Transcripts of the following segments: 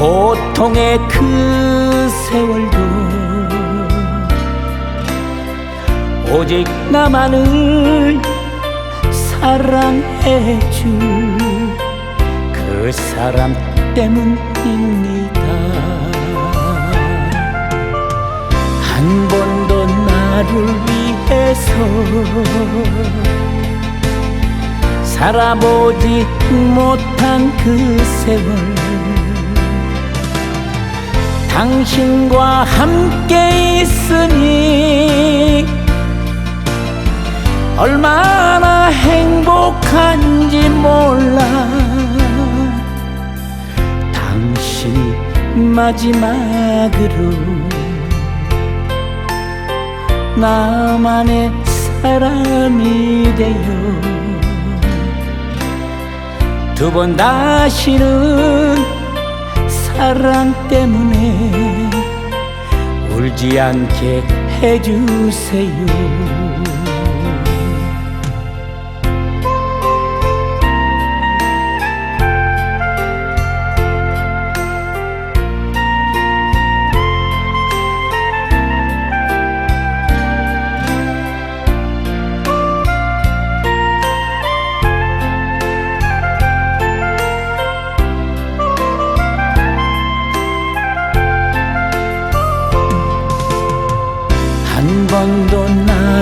고통의 그 세월도 오직 나만을 사랑해 줄 그 사람 때문입니다. 한 번도 나를 위해서 살아보지 못한 그 세월 당신과 함께 있으니 얼마나 행복한지 몰라. 당신이 마지막으로 나만의 사람이 되어 두번 다시는 사랑 때문에 울지 않게 해주세요.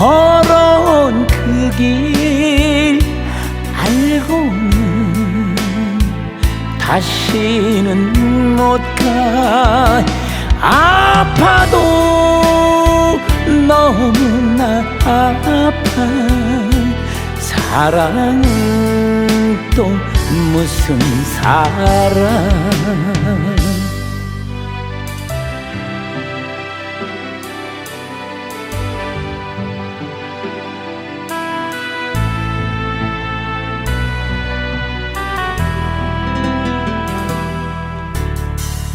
걸어온 그 길 알고는 다시는 못 가. 아파도 너무나 아파. 사랑은 또 무슨 사랑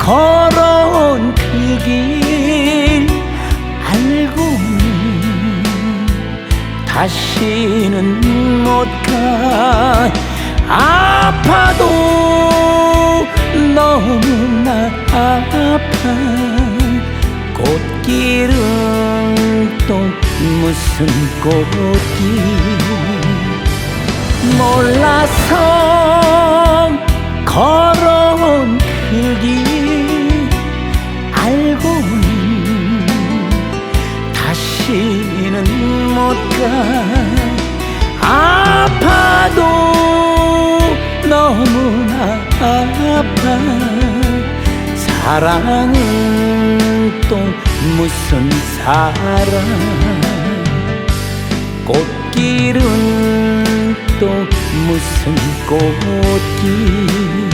걸어온 그 길 알고는 다시는 못 가. 아파도 너무나 아파. 꽃길은 또 무슨 꽃길? 몰라서 걸어온 그길 못가 아파도 너무나 아파. 사랑은 또 무슨 사랑? 꽃길은 또 무슨 꽃길